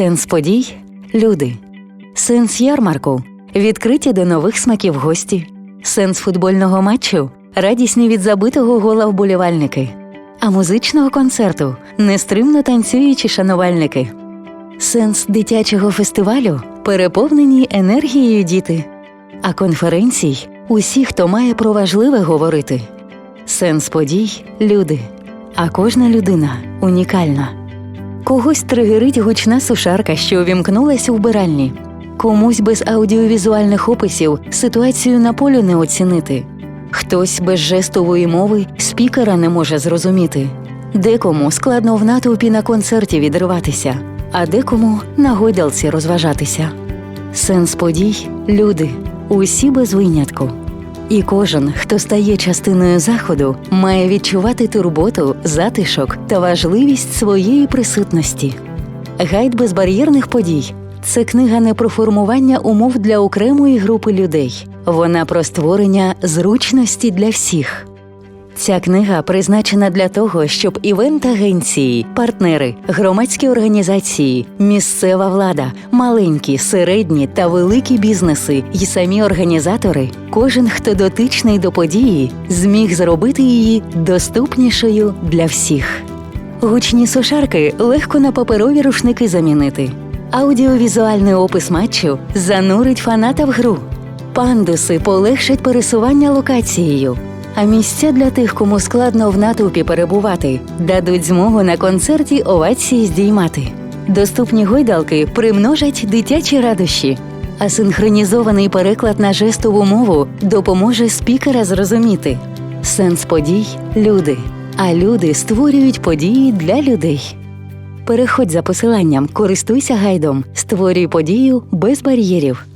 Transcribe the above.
Сенс подій люди. Сенс ярмарку відкриті до нових смаків гості. Сенс футбольного матчу радісні від забитого гола вболівальники. А музичного концерту нестримно танцюючі шанувальники. Сенс дитячого фестивалю переповнені енергією діти. А конференцій усі, хто має про важливе говорити. Сенс подій люди. А кожна людина унікальна. Когось тригерить гучна сушарка, що увімкнулася у вбиральні. Комусь без аудіовізуальних описів ситуацію на полю не оцінити. Хтось без жестової мови спікера не може зрозуміти. Декому складно в натовпі на концерті відриватися, а декому на гойдалці розважатися. Сенс подій люди, усі без винятку. І кожен, хто стає частиною заходу, має відчувати турботу, затишок та важливість своєї присутності. Гайд безбар'єрних подій це книга не про формування умов для окремої групи людей, вона про створення зручності для всіх. Ця книга призначена для того, щоб івент-агенції, партнери, громадські організації, місцева влада, маленькі, середні та великі бізнеси і самі організатори, кожен, хто дотичний до події, зміг зробити її доступнішою для всіх. Гучні сушарки легко на паперові рушники замінити. Аудіовізуальний опис матчу занурить фаната в гру. Пандуси полегшать пересування локацією. А місця для тих, кому складно в натовпі перебувати, дадуть змогу на концерті овації здіймати. Доступні гойдалки примножать дитячі радощі, а синхронізований переклад на жестову мову допоможе спікера зрозуміти. Сенс подій люди, а люди створюють події для людей. Переходь за посиланням, користуйся гайдом, створюй подію без бар'єрів.